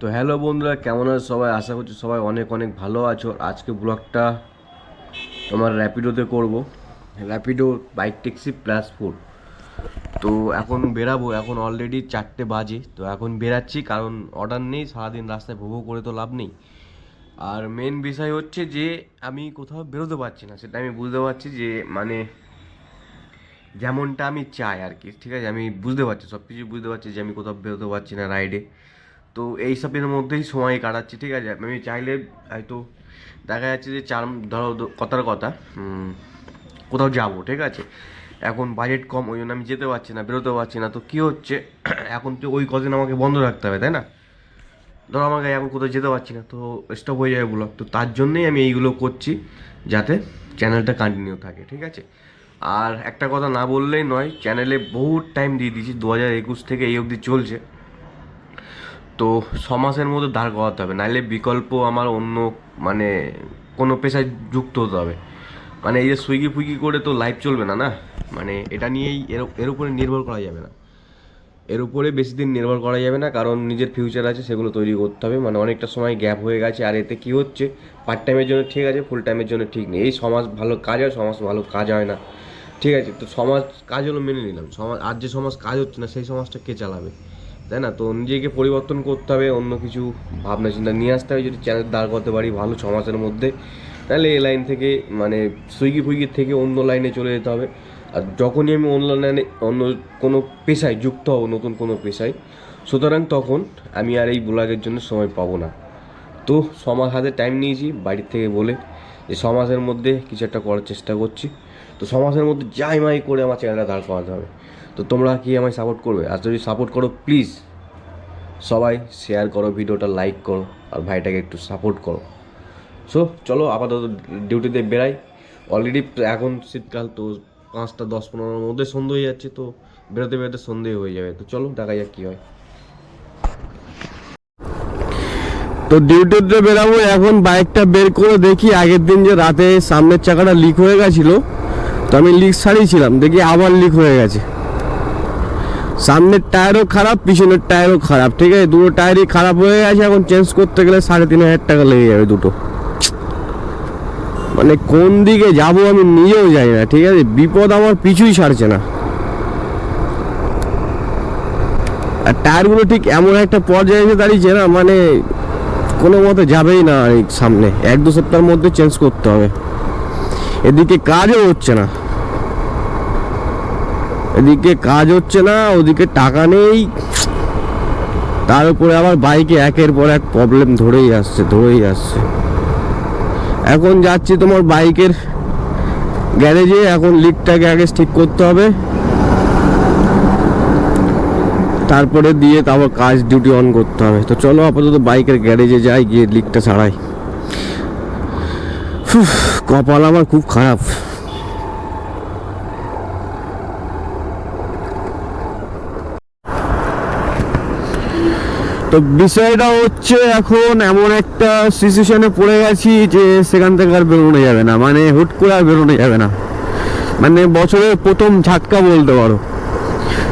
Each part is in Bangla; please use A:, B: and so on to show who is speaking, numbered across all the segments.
A: তো হ্যালো বন্ধুরা, কেমন আছো সবাই? আশা করছি সবাই অনেক অনেক ভালো আছো। আজকে ব্লগটা তোমার র্যাপিডোতে করব। Rapido bike taxi plus four তো এখন বেরাবো, এখন অলরেডি চারটে বাজে। তো এখন বেরাচ্ছি, কারণ অর্ডার নেই, সারাদিন রাস্তায় ভোগো করে তো লাভ নেই। আর মেন বিষয় হচ্ছে যে, আমি কোথাও বেরোতে পারছি না। সেটা আমি বুঝতে পারছি যে মানে যেমনটা আমি চাই আর কি, ঠিক আছে? আমি বুঝতে পারছি সব কিছু বুঝতে পারছি যে আমি কোথাও বেরোতে পারছি না রাইডে তো এইসবের মধ্যেই সময় কাটাচ্ছি, ঠিক আছে? আমি চাইলে হয়তো দেখা যাচ্ছে যে চার, ধরো কথার কথা কোথাও যাব, ঠিক আছে? এখন বাজেট কম, ওই জন্য আমি যেতে পারছি না বেরোতে পারছি না। তো কী হচ্ছে? এখন তো ওই কদিন আমাকে বন্ধ রাখতে হবে, তাই না? ধরো আমাকে এখন কোথাও যেতে পারছি না, তো স্টপ হয়ে যাবে ব্লগ তো তার জন্যই আমি এইগুলো করছি, যাতে চ্যানেলটা কন্টিনিউ থাকে, ঠিক আছে? আর একটা কথা না বললেই নয় চ্যানেলে বহুত টাইম দিয়ে দিয়েছি, দু হাজার একুশ থেকে এই অবধি চলছে। তো ছ মাসের মধ্যে দাঁড় করাতে হবে। নাহলে বিকল্প আমার অন্য মানে কোনো পেশায় যুক্ত হতে হবে। মানে এই যে সুইগি ফুইগি করে তো লাইফ চলবে না না? মানে এটা নিয়েই এর এর উপরে নির্ভর করা যাবে না। এর উপরে বেশি দিন নির্ভর করা যাবে না, কারণ নিজের ফিউচার আছে, সেগুলো তৈরি করতে হবে। মানে অনেকটা সময় গ্যাপ হয়ে গেছে, আর এতে কি হচ্ছে? পার্ট টাইমের জন্য ঠিক আছে ফুল টাইমের জন্য ঠিক নেই। এই সমাজ ভালো কাজ হয়, সমাজ ভালো কাজ হয় না। ঠিক আছে, তো সমাজ, কাজ হলো মেনে নিলাম। সমাজ, আর যে সমাজ কাজ হচ্ছে না, সেই সমাজটা কে চালাবে? তাই না? তো নিজেকে পরিবর্তন করতে হবে, অন্য কিছু ভাবনা চিন্তা নিয়ে আসতে হবে, যদি চ্যানেল দাঁড় করতে পারি ভালো ছ মাসের মধ্যে, তাহলে এই লাইন থেকে মানে সুইগি ফুইগির থেকে অন্য লাইনে চলে যেতে হবে। আর যখনই আমি অন্য লাইনে অন্য কোনো পেশায় যুক্ত হব, নতুন কোনো পেশায়, সুতরাং তখন আমি আর এই ব্লগের জন্য সময় পাবো না। তো সমাজ হাতে টাইম নিয়েছি, বাড়ির থেকে বলে যে সমাজের মধ্যে কিছু একটা করার চেষ্টা করছি। তো সমাজের মধ্যে যাই মাই করে আমার চ্যানেলটা দাঁড় করাতে হবে। তো তোমরা কি আমায় সাপোর্ট করবে? আর যদি সাপোর্ট করো প্লিজ সবাই শেয়ার করো, ভিডিওটা লাইক করো, আর ভাইটাকে একটু সাপোর্ট করো। সো চলো আপাতত ডিউটিতে বেরাই। অলরেডি এখন শীতকাল, তো পাঁচটা, দশ, পনেরোর মধ্যে সন্ধে হয়ে যাচ্ছে, তো বেরোতে বেরোতে সন্ধে হয়ে যাবে। তো চলো, দেখা যাক কী হয়। তো ডিউটিতে বেরাবো, এখন বাইকটা বের করে দেখি, আগের দিন যে রাতে সামনের চাকাটা লিক হয়ে গেছিল, তো আমি লিক সারিয়েছিলাম দেখি আবার লিক হয়ে গেছে। সামনের টায়ারও খারাপ, পিছনের টায়ারও খারাপ, ঠিক আছে? দুটো টায়ারই খারাপ হয়ে গেছে, এখন চেঞ্জ করতে গেলে সাড়ে তিন হাজার টাকা লেগে যাবে দুটো। মানে কোন দিকে যাব আমি নিজেও যাই না, ঠিক আছে? বিপদ আমার পিছুই ছাড়ছে না। আর টায়ারগুলো ঠিক এমন একটা পর্যায়ে এসে দাঁড়িয়েছে না মানে কোনো মতে যাবেই না সামনে। এক দু সপ্তাহের মধ্যে চেঞ্জ করতে হবে। এদিকে কাজও হচ্ছে না। এদিকে কাজ হচ্ছে না, ওদিকে টাকা নেই। তার উপরে আবার বাইকে একের পর এক প্রবলেম ধরেই আসছে ধরেই আসছে। এখন যাচ্ছি তোমার বাইকের গ্যারেজে, এখন লিকটাকে আগে ঠিক করতে হবে। তারপরে দিয়ে তারপর কাজ ডিউটি অন করতে হবে। তো চলো আপাতত বাইকের গ্যারেজে যাই, গিয়ে লিকটা ছাড়াই। কপাল আমার খুব খারাপ। তো বিষয়টা হচ্ছে এখন এমন একটা সিচুয়েশনে পড়ে গেছি যে সেখান থেকে আর বেরোনো যাবে না। মানে হুট করে আর বেরোনো যাবে না। মানে বছরের প্রথম ঝাটকা বলতে পারো।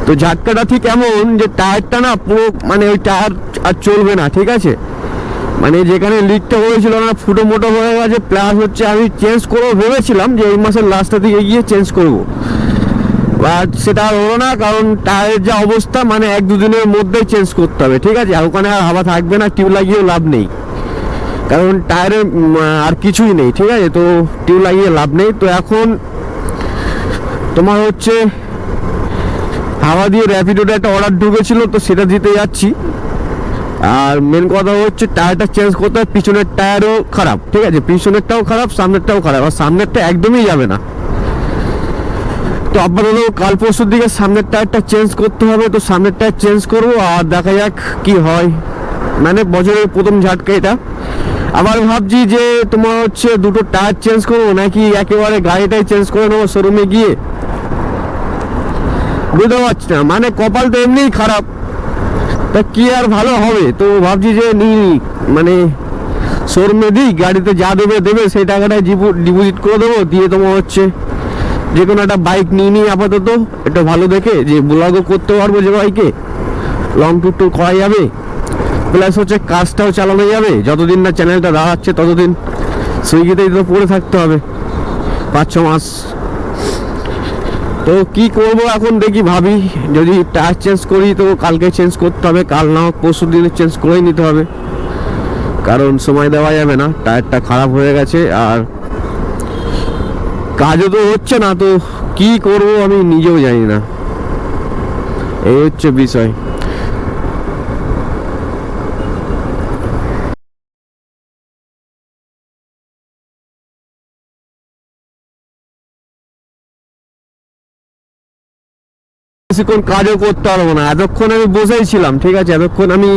A: তো ঝাটকাটা ঠিক এমন যে টায়ারটা না পুরো মানে ওই টায়ার আর চলবে না, ঠিক আছে? মানে যেখানে লিকটা হয়েছিল না, ফুটো মোটো হয়ে গেছে প্লাস হচ্ছে আমি চেঞ্জ করব ভেবেছিলাম যে এই মাসের লাস্টের দিকে গিয়ে চেঞ্জ করব। বাট সেটা আর হলো না, কারণ টায়ারের যা অবস্থা মানে এক দুদিনের মধ্যেই চেঞ্জ করতে হবে, ঠিক আছে? আর ওখানে আর হাওয়া থাকবে না, টিউব লাগিয়েও লাভ নেই। কারণ টায়ারের আর কিছুই নেই, ঠিক আছে? তো টিউব লাগিয়ে লাভ নেই। তো এখন তোমার হচ্ছে, হাওয়া দিয়ে র্যাপিডোটা একটা অর্ডার ঢুকেছিল, তো সেটা দিতে যাচ্ছি। আর মেন কথা হচ্ছে, টায়ারটা চেঞ্জ করতে হবে, পিছনের টায়ারও খারাপ, ঠিক আছে? পিছনেরটাও খারাপ, সামনেরটাও খারাপ, আর সামনেরটা একদমই যাবে না। তো আপাতত কাল পরশুর দিকে সামনের টায়ারটা চেঞ্জ করতে হবে, তো সামনের টায়ার চেঞ্জ করব আর দেখা যাক কি হয়। মানে বছরের প্রথম ঝাটকা এটা। আবার ভাবছি যে তোমার হচ্ছে দুটো টায়ার চেঞ্জ করব, নাকি একেবারে গাড়িটাই চেঞ্জ করে নেব শোরুমে গিয়ে? বুঝতে পারছি না মানে কপাল তো এমনিই খারাপ। তা কি আর ভালো হবে? তো ভাবছি যে নি মানে শোরুমে দিই, গাড়িতে যা দেবে দেবে, সেই টাকাটাই ডিপোজিট করে দেবো, দিয়ে তোমার হচ্ছে যে কোনো একটা বাইক নিয়ে নিই আপাতত একটা ভালো দেখে যে ব্লগও করতে পারব যে বাইকে লং ট্যুর ট্যুর করা যাবে। প্লাস হচ্ছে কাজটাও চালানো যাবে। যতদিন না চ্যানেলটা দাঁড়াচ্ছে ততদিন সুইগিতেই তো পড়ে থাকতে হবে। পাঁচ, ছ মাস। তো কি করব এখন দেখি ভাবি। যদি টায়ার চেঞ্জ করি তো কালকে চেঞ্জ করতে হবে। কাল না হোক পরশু দিনে চেঞ্জ করেই নিতে হবে। কারণ সময় দেওয়া যাবে না। টায়ারটা খারাপ হয়ে গেছে আর কাজও তো হচ্ছে না, তো কি করব আমি নিজেও জানি না। এই হচ্ছে বিষয়। বেশিক্ষণ কাজও করতে পারব না। এতক্ষণ আমি বসেই ছিলাম, ঠিক আছে? এতক্ষণ আমি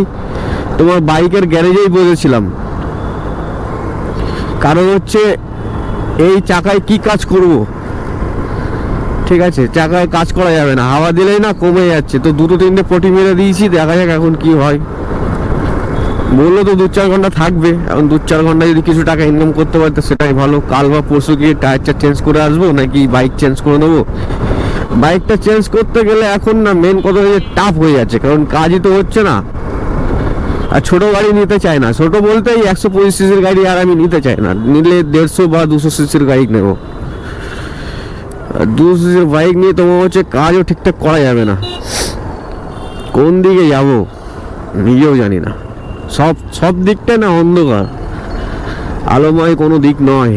A: তোমার বাইকের গ্যারেজেই বসেছিলাম। কারণ হচ্ছে এই চাকায় কি কাজ করব? ঠিক আছে, চাকায় কাজ করা যাবে না। হাওয়া দিলেই না কমে যাচ্ছে। তো দুটো তিনটে পটি মেরে দিয়েছি, দেখা যাক এখন কি হয়। বলল তো দু চার ঘণ্টা থাকবে। এখন দু চার ঘণ্টা যদি কিছু টাকা ইনকাম করতে পারি, তো সেটাই ভালো। কাল বা পরশু গিয়ে টায়ারটা চেঞ্জ করে আসব, নাকি বাইক চেঞ্জ করে নেব? বাইকটা চেঞ্জ করতে গেলে এখন না মেন কথা হচ্ছে টাফ হয়ে যাচ্ছে। কারণ কাজই তো হচ্ছে না। আর ছোট গাড়ি নিতে চাই না। ছোট বলতে এই একশো পঁচিশ সিসির গাড়ি আর আমি নিতে চাই না। নিলে দেড়শো বা দুশো সিসির গাড়ি নেব। দুশো সিসির বাইক নিয়ে তোমার হচ্ছে কাজও ঠিকঠাক করা যাবে না। কোন দিকে যাব নিজেও জানি না। সব সব দিকটা না অন্ধকার। আলোময় কোনো দিক নয়।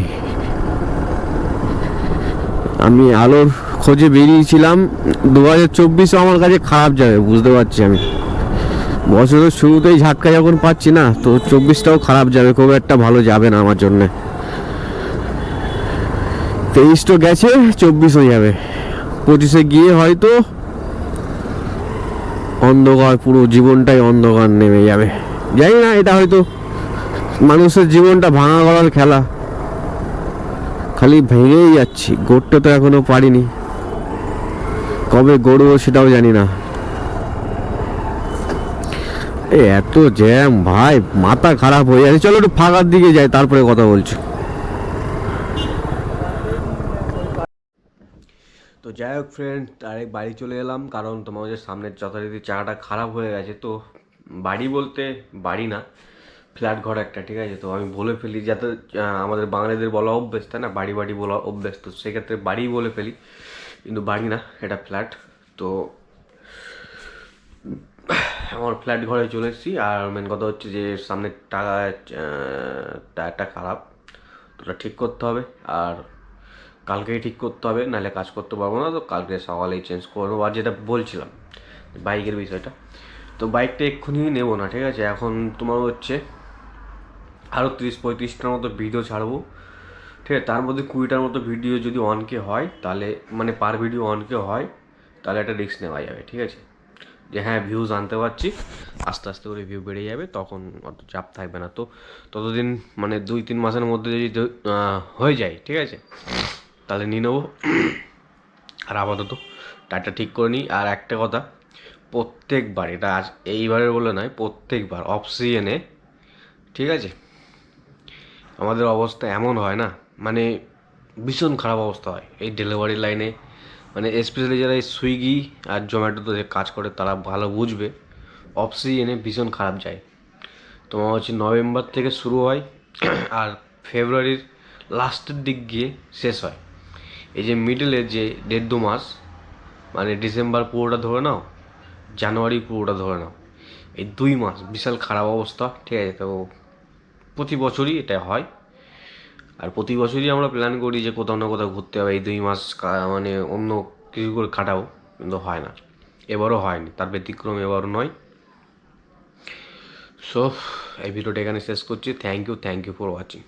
A: আমি আলোর খোঁজে বেরিয়েছিলাম। দু হাজার চব্বিশও আমার কাছে খারাপ যাবে, বুঝতে পারছি আমি। বছরের শুরুতেই ঝাটকা যখন পাচ্ছি না, তো চব্বিশটাও খারাপ যাবে, খুব একটা ভালো যাবে না আমার জন্যে। তেইশ তো গেছে, চব্বিশ হয়ে যাবে। পঁচিশে গিয়ে হয়তো অন্ধকার, পুরো জীবনটাই অন্ধকার নেমে যাবে। জানি না, এটা হয়তো মানুষের জীবনটা ভাঙা করার খেলা। খালি ভেঙেই যাচ্ছি, গড়তে তো এখনও পারিনি। কবে গড়বো সেটাও জানি না। এত জ্যাম, ভাই, মাথা খারাপ হয়ে যাচ্ছে। চলো একটু ফাঁকার দিকে যাই, তারপরে কথা বলছি। তো যাই হোক ফ্রেন্ড ডাইরেক্ট বাড়ি চলে এলাম, কারণ তোমার যে সামনের যথারীতি চাকাটা খারাপ হয়ে গেছে। তো বাড়ি বলতে বাড়ি না ফ্ল্যাট ঘর একটা, ঠিক আছে? তো আমি বলে ফেলি, যাতে আমাদের বাঙালিদের বলা অভ্যেস, তাই না? বাড়ি বাড়ি বলা অভ্যেস। তো সেক্ষেত্রে বাড়ি বলে ফেলি, কিন্তু বাড়ি না, এটা ফ্ল্যাট তো আমার ফ্ল্যাট ঘরে চলে এসেছি আর মেন কথা হচ্ছে যে সামনের টাকা টায়ারটা খারাপ। তো ওটা ঠিক করতে হবে আর কালকেই ঠিক করতে হবে, নাহলে কাজ করতে পারব না। তো কালকে সকালেই চেঞ্জ করব আর যেটা বলছিলাম, বাইকের বিষয়টা। তো বাইকটা এক্ষুনি নেব না, ঠিক আছে? এখন তোমার হচ্ছে আরও তিরিশ পঁয়ত্রিশটার মতো ভিডিও ছাড়বো। ঠিক আছে? তার মধ্যে কুড়িটার মতো ভিডিও যদি অনকে হয়, তাহলে মানে পার ভিডিও অনকে হয়, তাহলে একটা রিস্ক নেওয়া যাবে, ঠিক আছে? যে হ্যাঁ ভিউজ আনতে পারছি, আস্তে আস্তে করে ভিউ বেড়ে যাবে, তখন অত চাপ থাকবে না। তো ততদিন মানে দুই তিন মাসের মধ্যে যদি হয়ে যায়, ঠিক আছে, তাহলে নিয়ে নেব। আর আপাতত টাটা ঠিক করে নিই। আর একটা কথা, প্রত্যেকবার, এটা আজ এইবারের বলে নয়, প্রত্যেকবার অফ সিজনে ঠিক আছে, আমাদের অবস্থা এমন হয় না মানে ভীষণ খারাপ অবস্থা হয়। এই ডেলিভারি লাইনে মানে স্পেশালি যারা এই সুইগি আর জোম্যাটোতে কাজ করে, তারা ভালো বুঝবে। অফ ভীষণ খারাপ যায়। তোমার হচ্ছে নভেম্বর থেকে শুরু হয়, আর ফেব্রুয়ারির লাস্টের দিক গিয়ে শেষ হয়। এই যে মিডলে যে দেড় দু মাস মানে ডিসেম্বর পুরোটা ধরে নাও জানুয়ারি পুরোটা ধরে নাও। এই দুই মাস, বিশাল খারাপ অবস্থা, ঠিক আছে? তো প্রতি বছরই এটা হয়। আর প্রতি বছরই আমরা প্ল্যান করি যে কোথাও না কোথাও ঘুরতে হবে। এই দুই মাস মানে অন্য কিছু করে কাটাবো কিন্তু হয় না। এবারও হয়নি, তার ব্যতিক্রম এবারও নয়। সো এই ভিডিওটা এখানে শেষ করছি। Thank you thank you for watching